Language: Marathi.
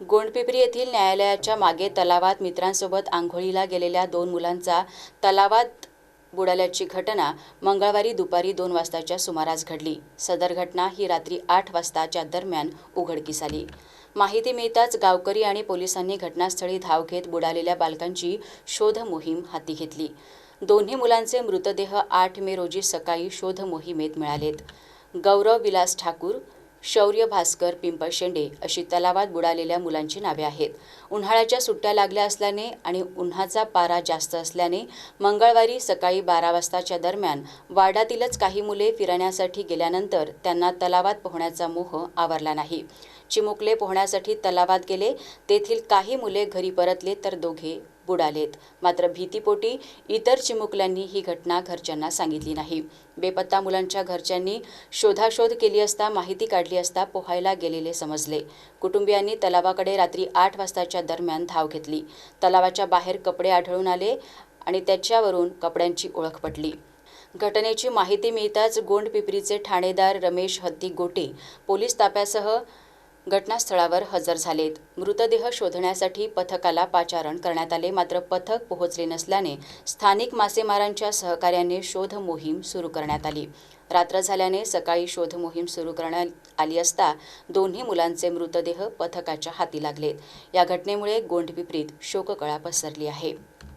गोंडपिपरी येथील न्यायालयाच्या मागे तलावात मित्रांसोबत आंघोळीला गेलेल्या दोन मुलांचा तलावात बुडाल्याची घटना मंगळवारी दुपारी दोन वाजताच्या सुमारास घडली. सदर घटना ही रात्री आठ वाजताच्या दरम्यान उघडकीस आली. माहिती मिळताच गावकरी आणि पोलिसांनी घटनास्थळी धाव घेत बुडालेल्या बालकांची शोध मोहीम हाती घेतली. दोन्ही मुलांचे मृतदेह आठ मे रोजी सकाळी शोध मोहिमेत मिळालेत. गौरव विलास ठाकूर शौर्य भास्कर पिंपळ शेंडे अशी तलावात बुडालेल्या मुलांची नावे आहेत. उन्हाळ्याच्या सुट्ट्या लागल्या असल्याने आणि उन्हाचा पारा जास्त असल्याने मंगळवारी सकाळी बारा वाजताच्या दरम्यान वार्डातीलच काही मुले फिरण्यासाठी गेल्यानंतर त्यांना तलावात पोहण्याचा मोह आवरला नाही. चिमुकले पोहण्यासाठी तलावात गेले तेथील काही मुले घरी परतले तर दोघे बुडालेत. मात्र भीतीपोटी इतर चिमुकल्यांनी ही घटना घरच्यांना सांगितली नाही. बेपत्ता मुलांच्या घरच्यांनी शोधाशोध केली असता माहिती काढली असता पोहायला गेलेले समजले. कुटुंबियांनी तलावाकडे रात्री आठ वाजताच्या दरम्यान धाव घेतली. तलावाच्या बाहेर कपडे आढळून आले आणि त्याच्यावरून कपड्यांची ओळख पटली. घटनेची माहिती मिळताच गोंडपिपरीचे ठाणेदार रमेश हत्ती गोटे पोलीस ताफ्यासह घटनास्थळावर हजर झालेत. मृतदेह शोधण्यासाठी पथकाला पाचारण करण्यात आले. मात्र पथक पोहोचले नसल्याने स्थानिक मासेमारांच्या सहकार्याने शोध मोहीम सुरू करण्यात आली. रात्र झाल्याने सकाळी शोध मोहीम सुरू करण्यात आली असता दोन्ही मुलांचे मृतदेह पथकाच्या हाती लागलेत. या घटनेमुळे गोंडपिपरीत शोककळा पसरली आहे.